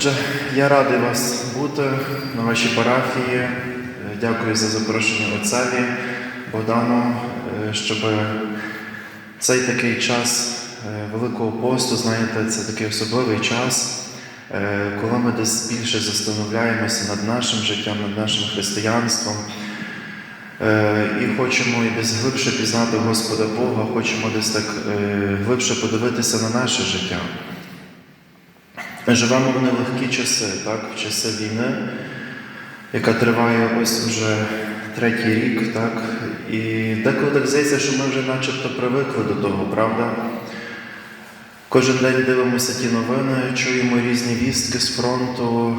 Отже, я радий вас бути на вашій парафії. Дякую за запрошення отцеві Богдану, е, щоб цей такий час е, Великого посту, знаєте, це такий особливий час, е, коли ми десь більше застановляємося над нашим життям, над нашим християнством. І хочемо і десь глибше пізнати Господа Бога, хочемо десь так глибше подивитися на наше життя. Живемо в нелегкі часи, так, в часи війни, яка триває ось уже третій рік, так, і деколи так здається, що ми вже начебто привикли до того, правда? Кожен день дивимося ті новини, чуємо різні вістки з фронту.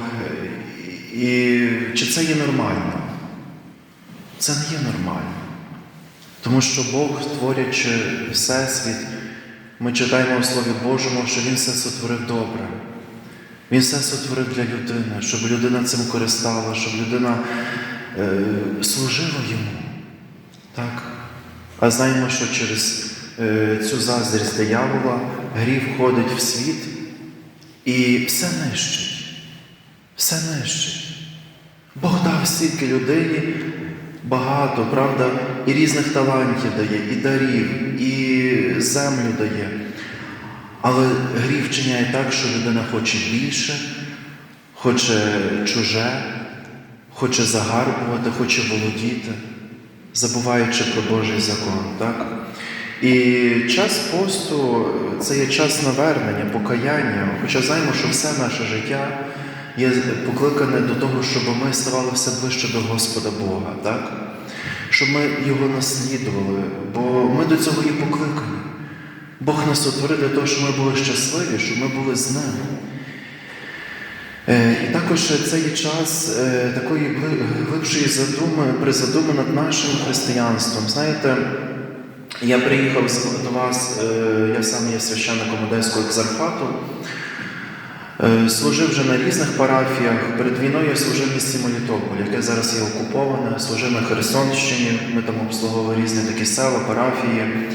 І чи це є нормально? Це не є нормально. Тому що Бог, творячи Всесвіт, ми читаємо у Слові Божому, що Він все сотворив добре. Він все сотворив для людини, щоб людина цим користала, щоб людина е, служила йому. Так? А знаємо, що через е, цю заздрість диявола гріх входить в світ і все нищить. Все нищить. Бог дав стільки людині багато, правда, і різних талантів дає, і дарів, і землю дає. Але гріх вчиняє так, що людина хоче більше, хоче чуже, хоче загарбувати, хоче володіти, забуваючи про Божий закон. Так? І час посту це є час навернення, покаяння, хоча знаємо, що все наше життя є покликане до того, щоб ми ставали все ближче до Господа Бога, так? щоб ми Його наслідували, бо ми до цього і покликані. Бог нас утворив для того, щоб ми були щасливі, щоб ми були з ним. Е, І також це є час е, такої глибшої задуми, призадуми над нашим християнством. Знаєте, я приїхав до вас, е, я сам є священником Одеського екзархату, служив вже на різних парафіях. Перед війною я служив в місті Мелітополь, яке зараз є окуповане, служив на Херсонщині, ми там обслуговували різні такі села, парафії.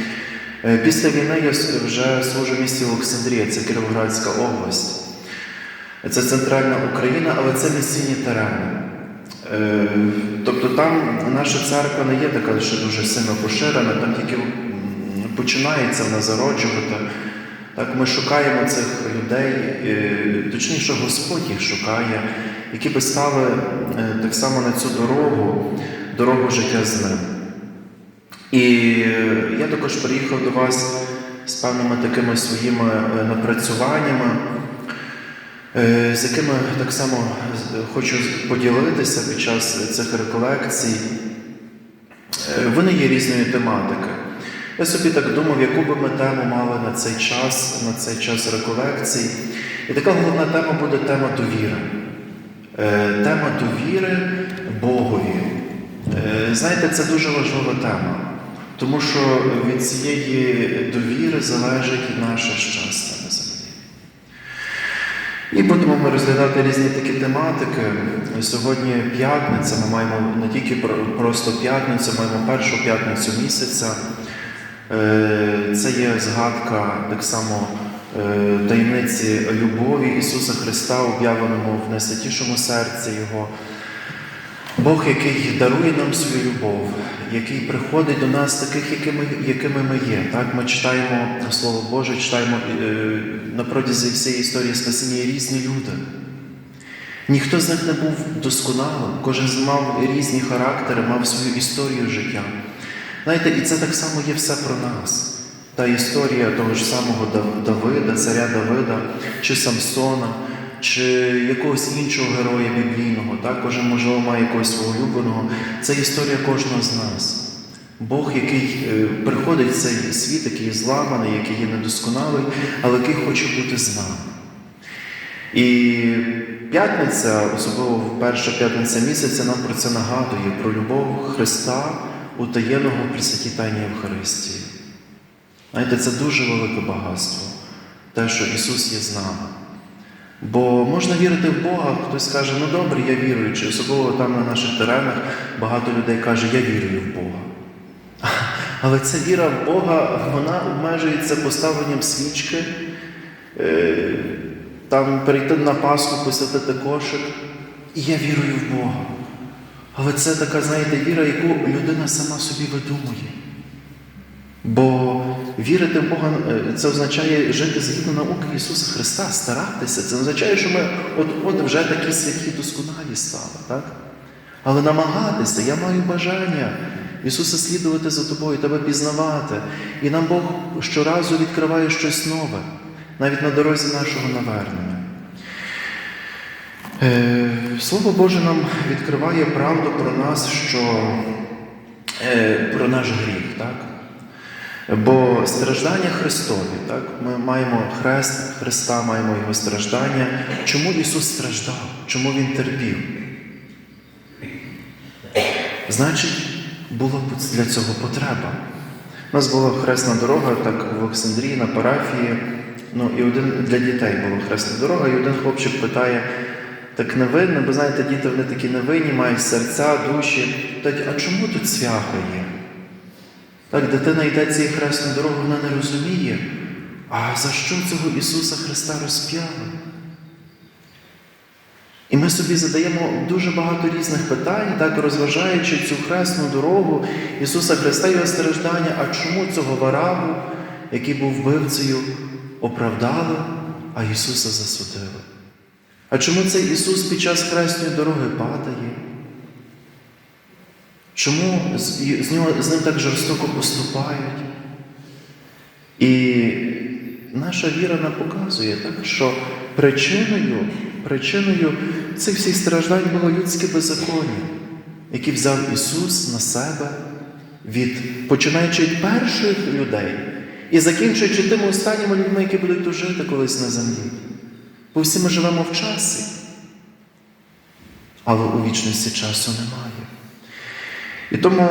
Е, Після війни я вже служу в місті Олександрія, це Кіровоградська область. Це центральна Україна, але це місцинні терени. Е, Тобто там наша церква не є така ще дуже сильно поширена, там тільки починається вона зароджувати. Так, ми шукаємо цих людей, е, точніше, Господь їх шукає, які би стали так само на цю дорогу, дорогу життя з ним. І я також приїхав до вас з певними такими своїми е, напрацюваннями, е, з якими так само хочу поділитися під час цих реколекцій. Е, Вони є різної тематики. Я собі так думав, яку би ми тему мали на цей час, на цей час реколекцій. І така головна тема буде тема довіри. Тема довіри Богові. Знаєте, це дуже важлива тема, тому що від цієї довіри залежить наше щастя на землі. І будемо ми розглядати різні такі тематики. Сьогодні п'ятниця, ми маємо не тільки просто п'ятницю, маємо першу п'ятницю місяця. Е, Це є згадка так само е, таємниці любові Ісуса Христа, об'явленому в найсвятішому серці Його. Бог, який дарує нам свою любов, який приходить до нас таких, якими, якими ми є. Так? Ми читаємо Слово Боже, читаємо е, на протязі всієї історії спасіння різні люди. Ніхто з них не був досконалим, кожен мав різні характери, мав свою історію життя. Знаєте, і це так само є все про нас. Та історія того ж самого Давида, царя Давида, чи Самсона, чи якогось іншого героя біблійного, так? кожен, можливо, має якогось свого улюбленого. Це історія кожного з нас. Бог, який е, приходить в цей світ, який є зламаний, який є недосконалий, але який хоче бути з нами. І п'ятниця, особливо перша п'ятниця місяця, нам про це нагадує, про любов Христа утаєного при Тайні Євхаристії. Знаєте, це дуже велике багатство, те, що Ісус є з нами. Бо можна вірити в Бога, хтось каже, ну добре, я віруючий, особливо там на наших теренах багато людей каже, я вірую в Бога. Але ця віра в Бога, вона обмежується поставленням свічки, е, там перейти на Пасху, посвятити кошик, і я вірую в Бога. Але це така, знаєте, віра, яку людина сама собі видумує. Бо вірити в Бога е, це означає жити згідно науки Ісуса Христа, старатися. Це означає, що ми от-от вже такі святі досконалі стали. Так? Але намагатися, я маю бажання Ісуса слідувати за тобою, тебе пізнавати. І нам Бог щоразу відкриває щось нове, навіть на дорозі нашого навернення. Е, Слово Боже нам відкриває правду про нас, що е, про наш гріх. Так? Бо страждання Христові, так? ми маємо хрест Христа, маємо Його страждання. Чому Ісус страждав? Чому Він терпів? Значить, була для цього потреба. У нас була хресна дорога, так в Олександрії, на парафії. Ну, і один для дітей була хресна дорога, і один хлопчик питає, так невинно, бо знаєте, діти вони такі невинні, мають серця, душі. Питають, а чому тут свяха є? Так, дитина йде цією хресною дорогою, вона не розуміє, а за що цього Ісуса Христа розп'яли? І ми собі задаємо дуже багато різних питань, так розважаючи цю хресну дорогу Ісуса Христа і Його страждання, а чому цього вараву, який був вбивцею, оправдали, а Ісуса засудили? А чому цей Ісус під час хресної дороги падає? Чому з, нього, з ним так жорстоко поступають? І наша віра нам показує, так, що причиною, причиною цих всіх страждань було людське беззаконня, яке взяв Ісус на себе, від, починаючи від перших людей і закінчуючи тими останніми людьми, які будуть жити колись на землі. Бо всі ми живемо в часі, але у вічності часу немає. І тому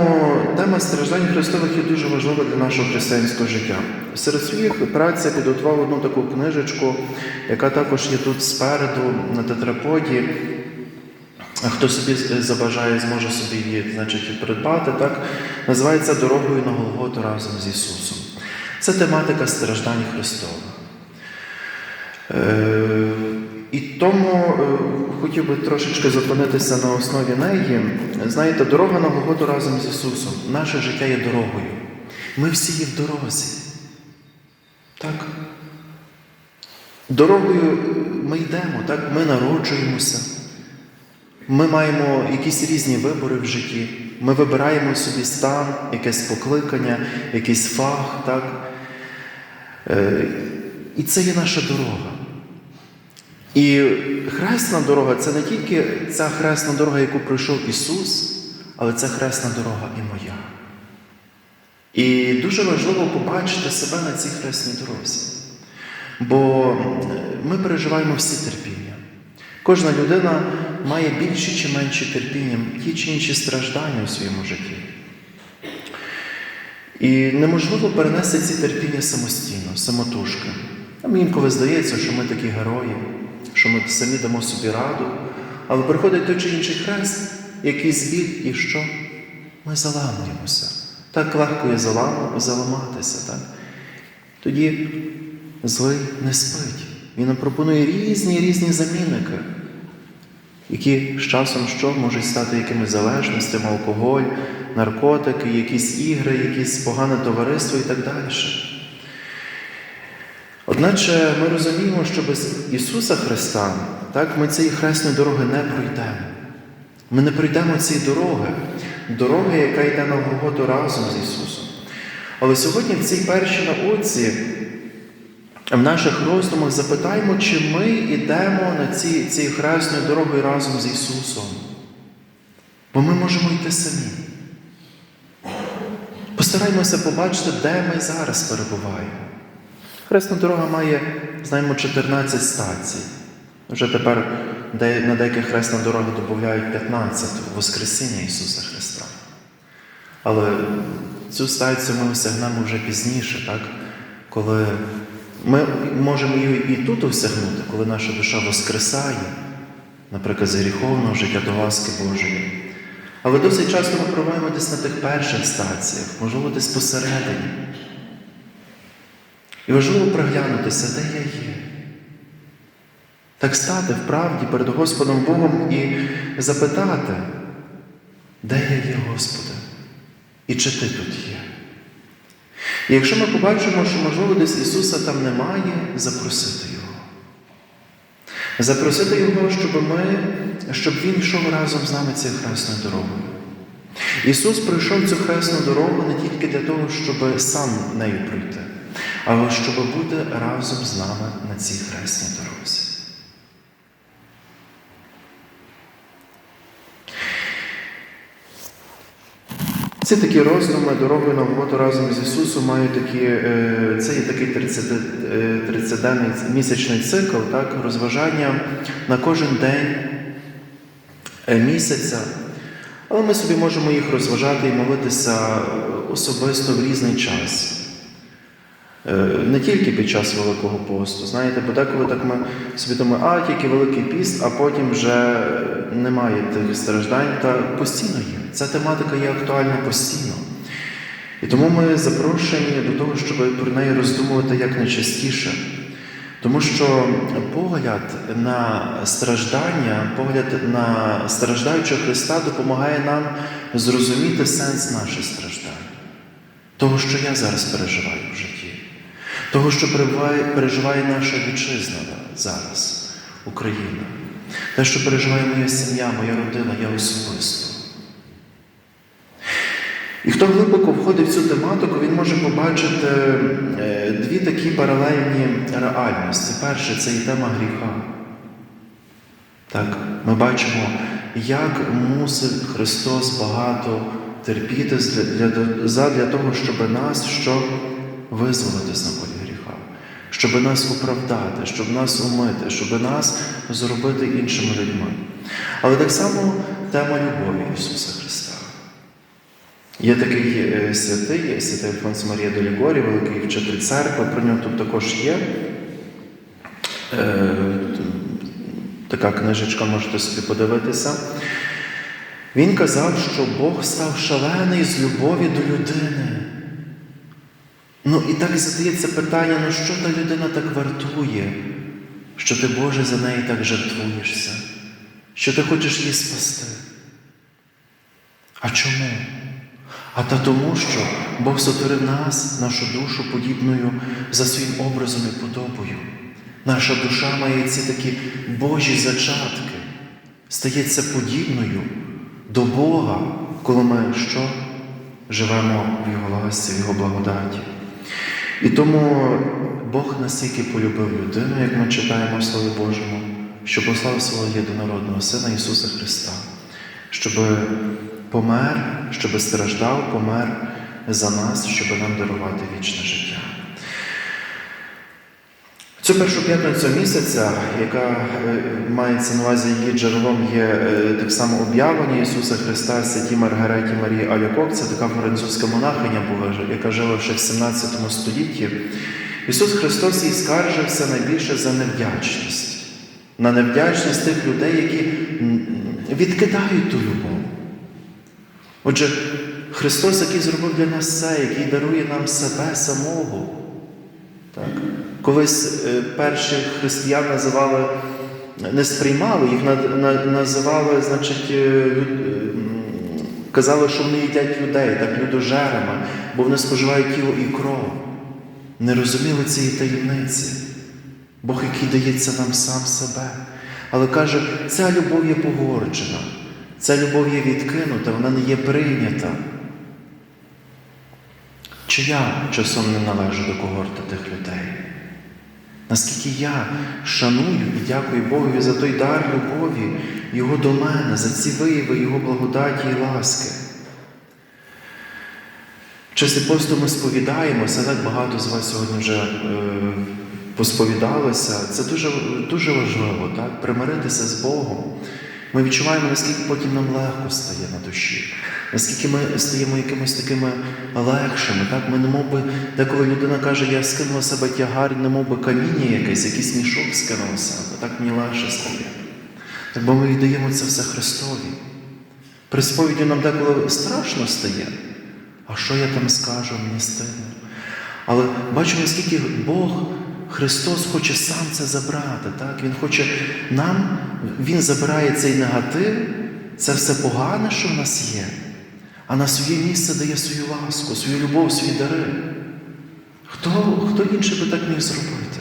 тема страждань Христових є дуже важлива для нашого християнського життя. Серед своїх праць я підготував одну таку книжечку, яка також є тут спереду на тетраподі. Хто собі забажає, зможе собі її значить, придбати, так? називається Дорогою на Голготу разом з Ісусом. Це тематика страждань Христових. І тому е, хотів би трошечки зупинитися на основі неї. Знаєте, дорога на Голготу разом з Ісусом. Наше життя є дорогою. Ми всі є в дорозі. Так? Дорогою ми йдемо, так? ми народжуємося. Ми маємо якісь різні вибори в житті. Ми вибираємо собі стан, якесь покликання, якийсь фах. так? Е, І це є наша дорога. І хресна дорога це не тільки ця хресна дорога, яку пройшов Ісус, але це хресна дорога і моя. І дуже важливо побачити себе на цій хресній дорозі. Бо ми переживаємо всі терпіння. Кожна людина має більші чи менші терпіння, ті чи інші страждання у своєму житті. І неможливо перенести ці терпіння самостійно, самотужки. Нам інколи здається, що ми такі герої, що ми самі дамо собі раду, але приходить той чи інший хрест, якийсь біль, і що? Ми заламуємося. Так легко є залам... заламатися. Так? Тоді злий не спить. Він нам пропонує різні різні замінники, які з часом що можуть стати якимись залежностями, алкоголь, наркотики, якісь ігри, якісь погане товариство і так далі. Одначе ми розуміємо, що без Ісуса Христа так, ми цієї хресної дороги не пройдемо. Ми не пройдемо цієї дороги, дороги, яка йде на Голготу разом з Ісусом. Але сьогодні в цій першій науці, в наших роздумах запитаємо, чи ми йдемо на ці, цією хресною дорогою разом з Ісусом. Бо ми можемо йти самі. Постараймося побачити, де ми зараз перебуваємо. Хресна дорога має, знаємо, 14 стацій. Вже тепер на деяких хресна дорога додають 15 Воскресіння Ісуса Христа. Але цю стацію ми осягнемо вже пізніше, так? коли ми можемо її і тут осягнути, коли наша душа воскресає, наприклад, з гріховного життя до ласки Божої. Але досить часто ми пробуємо десь на тих перших стаціях, можливо, десь посередині. І важливо приглянутися, де я є. Так стати в правді перед Господом Богом і запитати, де я є, Господи, і чи Ти тут є. І якщо ми побачимо, що, можливо, десь Ісуса там немає, запросити Його. Запросити Його, щоб ми, щоб Він йшов разом з нами цією хресною дорогою. Ісус пройшов цю хресну дорогу не тільки для того, щоб сам нею пройти, але щоб бути разом з нами на цій хресній дорозі. Ці такі роздуми дорогою на роботу разом з Ісусом мають такі, е, це є такий 30-денний місячний цикл, так, розважання на кожен день е, місяця. Але ми собі можемо їх розважати і молитися особисто в різний час. Е, Не тільки під час Великого посту. Знаєте, бо деколи так ми собі думаємо, а тільки Великий піст, а потім вже немає тих страждань, та постійно є. Ця тематика є актуальна постійно. І тому ми запрошені до того, щоб про неї роздумувати як найчастіше. Тому що погляд на страждання, погляд на страждаючого Христа допомагає нам зрозуміти сенс наших страждань, того, що я зараз переживаю в житті, того, що переживає, наша вітчизна зараз, Україна, те, що переживає моя сім'я, моя родина, я особисто. І хто глибоко входить в цю тематику, він може побачити е, дві такі паралельні реальності. Перше це і тема гріха. Так, Ми бачимо, як мусив Христос багато терпіти для, того, щоб нас що визволити з наволі гріха, щоб нас оправдати, щоб нас умити, щоб нас зробити іншими людьми. Але так само тема любові Ісуса Христа. Є такий е, святий, святий Альфонс Марія Долігорі, великий вчитель церкви, про нього тут також є. Е, така книжечка, можете собі подивитися. Він казав, що Бог став шалений з любові до людини. Ну і так задається питання, ну що та людина так вартує, що ти, Боже, за неї так жертвуєшся, що ти хочеш її спасти. А чому? А та тому, що Бог сотворив нас, нашу душу подібною за своїм образом і подобою. Наша душа має ці такі Божі зачатки, стається подібною до Бога, коли ми що? Живемо в Його ласці, в Його благодаті. І тому Бог настільки полюбив людину, як ми читаємо в Слові Божому, що послав свого єдинородного Сина Ісуса Христа, щоб помер, щоб страждав, помер за нас, щоб нам дарувати вічне життя. Цю першу п'ятницю місяця, яка е, мається на увазі її джерелом, є е, так само об'явлення Ісуса Христа Святій Маргареті Марії Алякок, це така французька монахиня була, яка жила ще в 17 столітті. Ісус Христос їй скаржився найбільше за невдячність, на невдячність тих людей, які відкидають ту любов. Отже, Христос, який зробив для нас все, який дарує нам себе самого. Так? Колись е, перших християн називали, не сприймали, їх називали, значить, е, казали, що вони їдять людей, так людожерами, бо вони споживають тіло і кров. Не розуміли цієї таємниці. Бог, який дається нам сам себе. Але каже, ця любов є погорчена, ця любов є відкинута, вона не є прийнята. Чи я часом не належу до когорти тих людей? Наскільки я шаную і дякую Богові за той дар любові, Його до мене, за ці вияви Його благодаті і ласки. Часи посту ми сповідаємося, так багато з вас сьогодні вже е, посповідалося. Це дуже дуже важливо, так? примиритися з Богом. Ми відчуваємо, наскільки потім нам легко стає на душі, наскільки ми стаємо якимось такими легшими. Так? Ми не мов би, деколи людина каже, я скинула себе тягар, не мов би каміння якесь, якийсь мішок скинула себе, так мені легше стає. Так бо ми віддаємо це все Христові. При сповіді нам деколи страшно стає. А що я там скажу, мені стидно. Але бачимо, наскільки Бог Христос хоче сам це забрати. Так? Він хоче нам, Він забирає цей негатив, це все погане, що в нас є, а на своє місце дає свою ласку, свою любов, свої дари. Хто, хто інший би так міг зробити,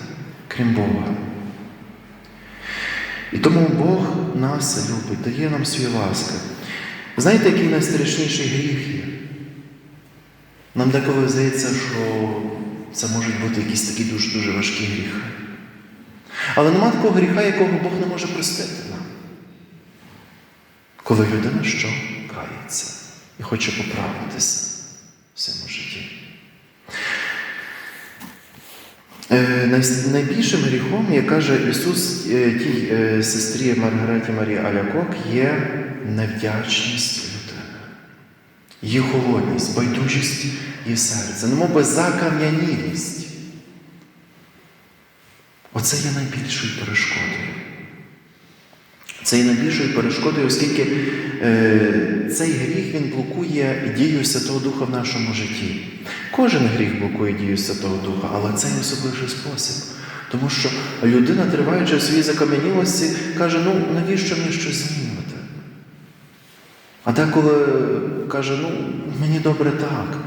крім Бога? І тому Бог нас любить, дає нам свої ласки. Знаєте, який найстрашніший гріх є? Нам деколи здається, що це можуть бути якісь такі дуже-дуже важкі гріхи. Але нема такого гріха, якого Бог не може простити нам. Коли людина що кається і хоче поправитися в своєму житті. Е, Найбільшим гріхом, як каже Ісус е, тій е, сестрі Маргареті Марії Алякок, є невдячність її холодність, байдужість її серця, немов би закам'янілість. Оце є найбільшою перешкодою. Це є найбільшою перешкодою, оскільки е, цей гріх він блокує дію Святого Духа в нашому житті. Кожен гріх блокує дію Святого Духа, але це є особливий спосіб. Тому що людина, триваючи в своїй закам'янілості, каже, ну навіщо мені щось змінювати? А деколи каже, ну мені добре так.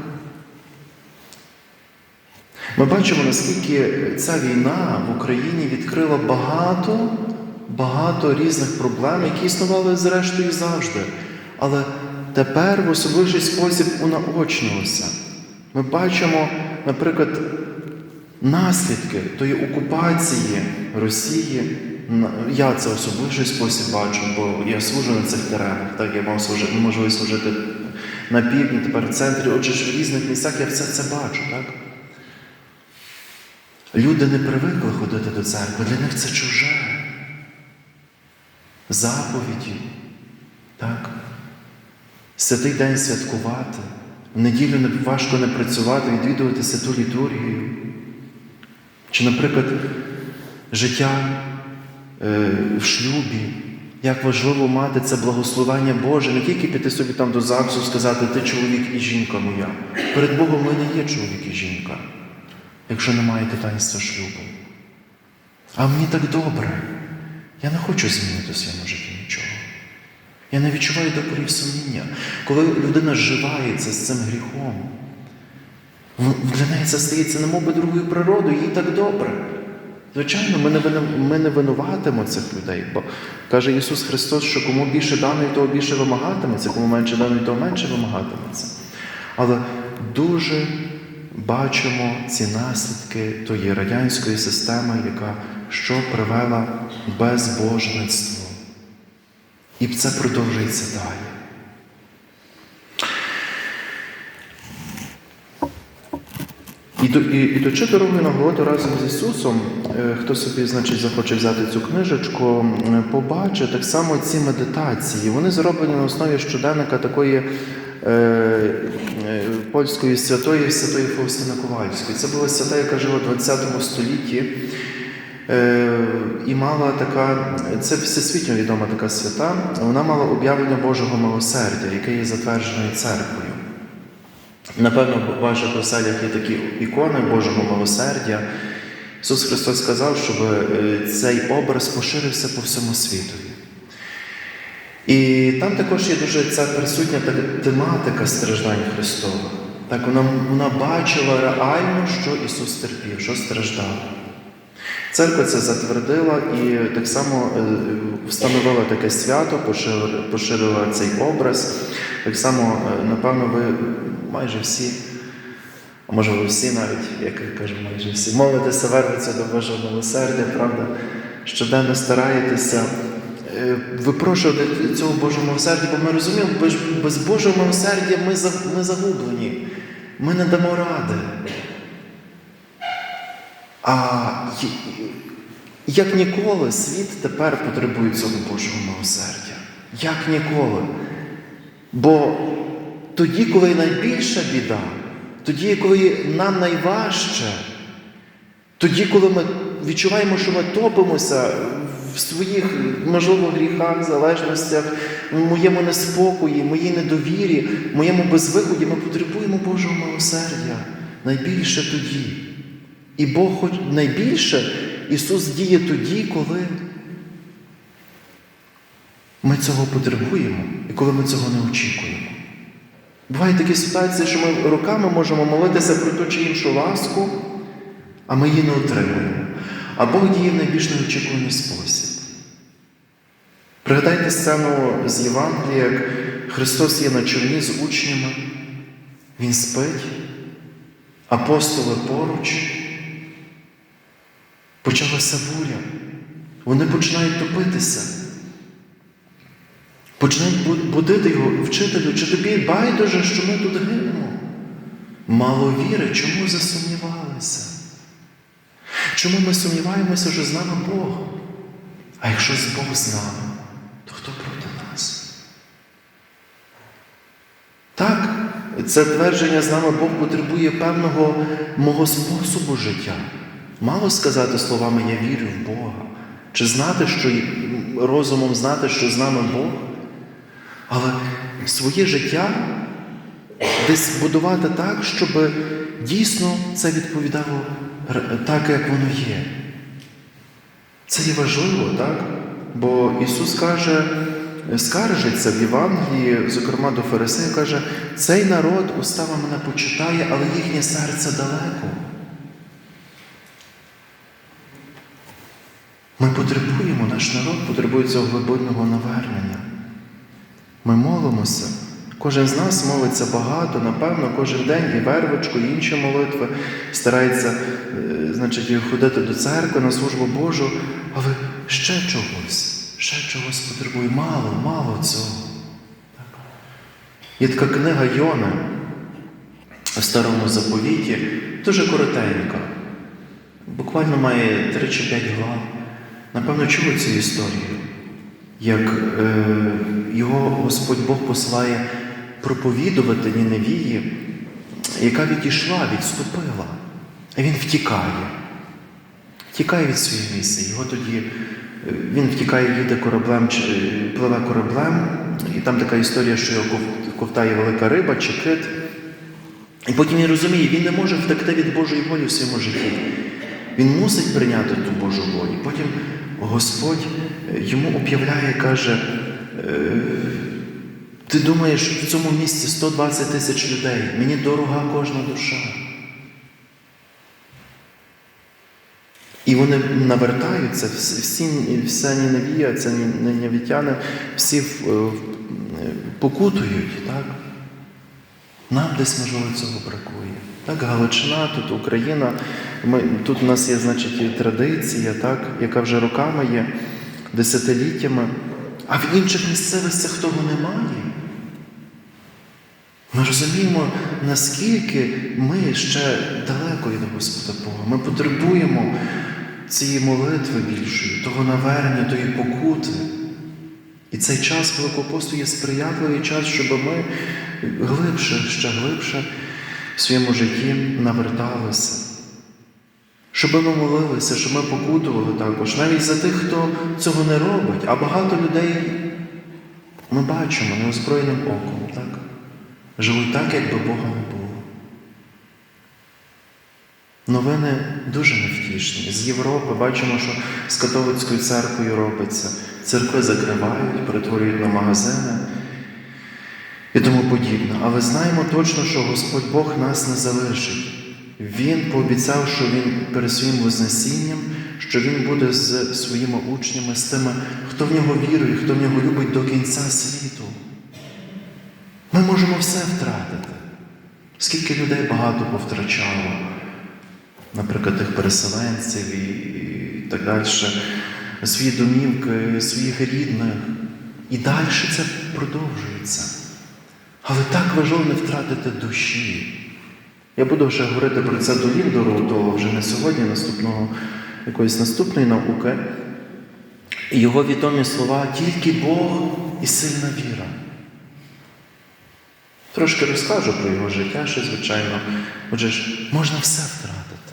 Ми бачимо, наскільки ця війна в Україні відкрила багато, багато різних проблем, які існували зрештою завжди. Але тепер в особливий спосіб унаочнилося. Ми бачимо, наприклад, наслідки тої окупації Росії. Я це особливий спосіб бачу, бо я служу на цих теренах. Так, я мав служити, можливість служити на півдні, тепер в центрі. Отже, ж в різних місцях я все це бачу. Так? Люди не привикли ходити до церкви, для них це чуже. Заповіді, так? Святий день святкувати, в неділю не- важко не працювати, відвідувати святу літургію. Чи, наприклад, життя е, в шлюбі, як важливо мати це благословення Боже, не тільки піти собі там до ЗАГСу, сказати, ти чоловік і жінка моя. Перед Богом ми не є чоловік і жінка якщо немає таїнства шлюбу. А мені так добре. Я не хочу змінити в своєму житті нічого. Я не відчуваю докорів сумління. Коли людина зживається з цим гріхом, для неї це стається немов би другою природою, їй так добре. Звичайно, ми не, ми не винуватимо цих людей, бо каже Ісус Христос, що кому більше дано, того більше вимагатиметься, кому менше дано, того менше вимагатиметься. Але дуже бачимо ці наслідки тої радянської системи, яка що привела безбожництво. І це продовжується далі. І, до- і, ідучи дорогою на Голгофу разом з Ісусом, е, хто собі, значить, захоче взяти цю книжечку, м, побачить так само ці медитації. Вони зроблені на основі щоденника такої е, е, польської святої, святої Фаустини Ковальської. Це була свята, яка жила в ХХ столітті. Е, і мала така, це всесвітньо відома така свята, вона мала об'явлення Божого милосердя, яке є затвердженою церквою. Напевно, в ваших оселях є такі ікони Божого милосердя. Ісус Христос сказав, щоб е, цей образ поширився по всьому світові. І там також є дуже ця присутня тематика страждань Христових. Так вона, вона бачила реально, що Ісус терпів, що страждав. Церква це затвердила і так само е, встановила таке свято, поширила, поширила цей образ. Так само, е, напевно, ви майже всі, а може ви всі навіть, як я кажу, майже всі, молитеся, вернеться до Божого милосердя, правда, щоденно стараєтеся е, випрошувати цього Божого милосердя, бо ми розуміємо, без, без Божого милосердя ми, ми загублені, ми не дамо ради. А як ніколи світ тепер потребує цього Божого милосердя. Як ніколи. Бо тоді, коли найбільша біда, тоді, коли нам найважче, тоді, коли ми відчуваємо, що ми топимося в своїх, можливо, гріхах, залежностях, в моєму неспокої, моїй недовірі, моєму безвиході, ми потребуємо Божого милосердя найбільше тоді. І Бог хоч найбільше Ісус діє тоді, коли ми цього потребуємо і коли ми цього не очікуємо. Бувають такі ситуації, що ми роками можемо молитися про ту чи іншу ласку, а ми її не отримуємо. А Бог діє в найбільш неочікуваний спосіб. Пригадайте сцену з Євангелія, як Христос є на човні з учнями, Він спить, апостоли поруч. Почалася буря. Вони починають топитися. Починають будити його, вчителю, чи тобі байдуже, що ми тут гинемо? Мало віри, чому засумнівалися? Чому ми сумніваємося, що з нами Бог? А якщо з Бог з нами, то хто проти нас? Так, це твердження з нами Бог потребує певного мого способу життя. Мало сказати словами Я вірю в Бога, чи знати, що розумом знати, що з нами Бог, але своє життя десь будувати так, щоб дійсно це відповідало так, як воно є. Це є важливо, так? Бо Ісус каже, скаржиться в Євангелії, зокрема до Фарисея, каже, цей народ устава мене почитає, але їхнє серце далеко. Ми потребуємо, наш народ потребує цього глибинного навернення. Ми молимося. Кожен з нас молиться багато, напевно, кожен день і вервичку, і інші молитви, старається е, значить, ходити до церкви на службу Божу, але ще чогось, ще чогось потребує. Мало, мало цього. Є така книга Йона в старому заповіті, дуже коротенька. Буквально має 3 чи 5 глав. Напевно, чули цю історію, як е, його Господь Бог посилає проповідувати Ніневії, яка відійшла, відступила. А він втікає. Втікає від своєї місії. Його тоді е, він втікає, їде кораблем, е, пливе кораблем, і там така історія, що його ковтає велика риба чи кит. І потім він розуміє, він не може втекти від Божої волі в своєму житті. Він мусить прийняти ту Божу волю. Потім Господь йому об'являє, каже, е, ти думаєш, в цьому місці 120 тисяч людей, мені дорога кожна душа. І вони навертаються, всі, вся Ніневія, це ніневітяни, всі покутують, так? Нам десь, можливо, цього бракує. Так, Галичина, тут Україна, ми, тут у нас є, значить, традиція, так, яка вже роками є, десятиліттями, а в інших місцевостях того немає. Ми розуміємо, наскільки ми ще далеко від Господа Бога. Ми потребуємо цієї молитви більшої, того навернення, тої покути. І цей час Великого посту є сприятливий час, щоб ми глибше, ще глибше в своєму житті наверталися. Щоб ми молилися, щоб ми покутували також, навіть за тих, хто цього не робить. А багато людей ми бачимо неозброєним оком, так? живуть так, якби Бога не було. Новини дуже невтішні. З Європи бачимо, що з католицькою церквою робиться. Церкви закривають, перетворюють на магазини і тому подібне. Але знаємо точно, що Господь Бог нас не залишить. Він пообіцяв, що Він перед своїм Вознесінням, що Він буде з своїми учнями, з тими, хто в нього вірує, хто в нього любить до кінця світу. Ми можемо все втратити. Скільки людей багато повтрачало, наприклад, тих переселенців і, і так далі, свої домівки, своїх рідних. І далі це продовжується. Але так важливо не втратити душі. Я буду вже говорити про це до Ліндору, до вже не сьогодні, наступного, якоїсь наступної науки. Його відомі слова тільки Бог і сильна віра. Трошки розкажу про його життя, ще, звичайно. Отже ж, можна все втратити.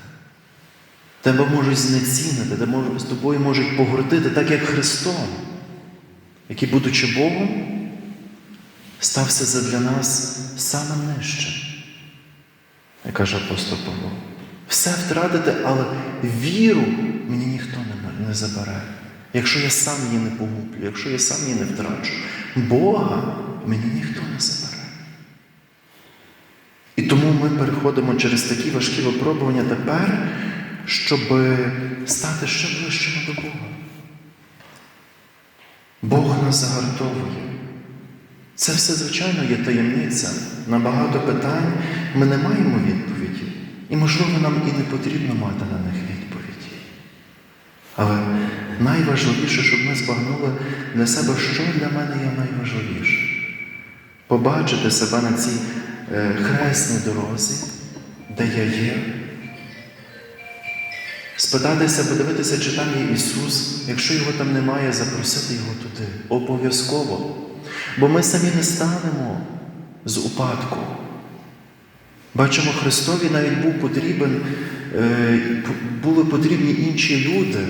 Тебе можуть знецінити, тебе з тобою можуть погордити, так як Христом, який, будучи Богом, стався задля нас самим нижчим, каже апостол Павло. все втратити, але віру мені ніхто не забере. Якщо я сам її не погублю, якщо я сам її не втрачу, Бога мені ніхто не забере. І тому ми переходимо через такі важкі випробування тепер, щоб стати ще ближчими до Бога. Бог нас загартовує. Це все, звичайно, є таємниця. На багато питань ми не маємо відповіді. І, можливо, нам і не потрібно мати на них відповіді. Але найважливіше, щоб ми збагнули для себе, що для мене є найважливіше. Побачити себе на цій е, хресній дорозі, де я є. Спитатися, подивитися, чи там є Ісус. Якщо його там немає, запросити Його туди. Обов'язково. Бо ми самі не станемо з упадку. Бачимо, Христові навіть був потрібен, е, були потрібні інші люди,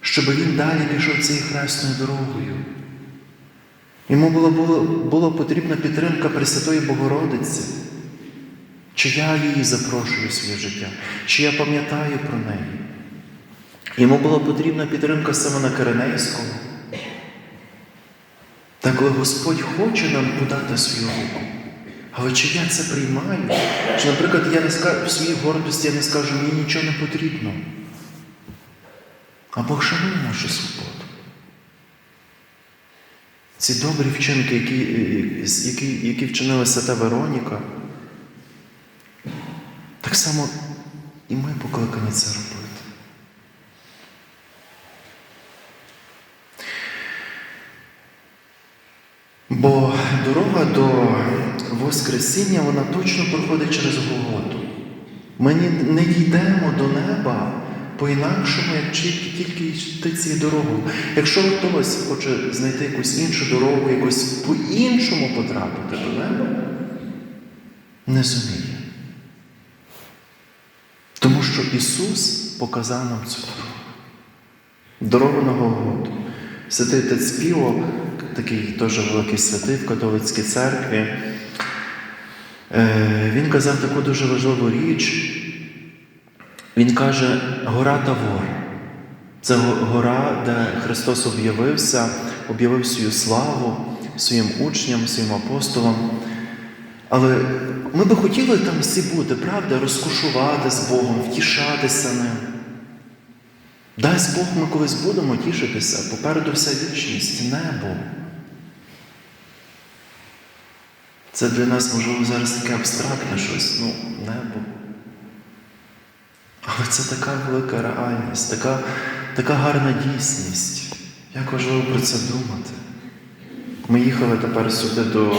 щоб він далі пішов цією хресною дорогою. Йому було, було, було потрібна підтримка Пресвятої Богородиці. Чи я її запрошую в своє життя, чи я пам'ятаю про неї. Йому була потрібна підтримка Симона Киринейського. Та коли Господь хоче нам подати свою руку, але чи я це приймаю? Чи, наприклад, я не скажу в своїй гордості я не скажу, мені нічого не потрібно. А Бог шанує нашу свободу. Ці добрі вчинки, які, які, які вчинила свята Вероніка, так само і ми покликані це робити. Бо дорога до Воскресіння, вона точно проходить через Голготу. Ми не дійдемо до неба по-інакшому, як тільки, йти цією дорогою. Якщо хтось хоче знайти якусь іншу дорогу, якось по-іншому потрапити до неба, не зуміє. Тому що Ісус показав нам цю дорогу. Дорогу на Голготу. Святий отець Піо, такий теж великий святий в католицькій церкві, е, він казав таку дуже важливу річ. Він каже, гора Тавор. Це гора, де Христос об'явився, об'явив свою славу своїм учням, своїм апостолам. Але ми би хотіли там всі бути, правда, розкошувати з Богом, втішатися ним. Дасть Бог, ми колись будемо тішитися, попереду вся вічність, небо. Це для нас, можливо, зараз таке абстрактне щось, ну, небо. Але це така велика реальність, така, така гарна дійсність. Як важливо про це думати. Ми їхали тепер сюди до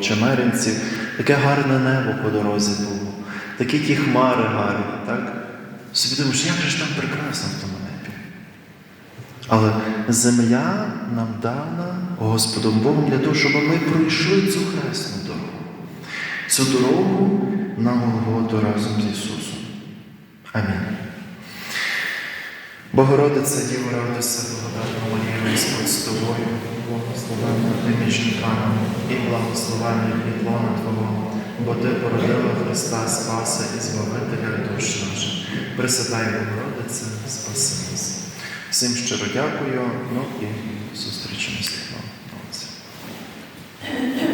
Чемеринців, таке гарне небо по дорозі було, такі ті хмари гарні, так? Собі думаєш, як же ж там прекрасно в тому небі. Але земля нам дана Господом Богом для того, щоб ми пройшли цю хресну дорогу. Цю дорогу на Голготу разом з Ісусом. Амінь. Богородице, Діво, радуйся, благодатна Марія, Господь з тобою, благословенна ти між жінками, і благословенна і плона Твого, бо Ти породила Христа Спаса і Збавителя душ наших. Пресвятай Богородице, спаси нас. Всім щиро дякую, ну і зустрічимось з Богом. Thank you.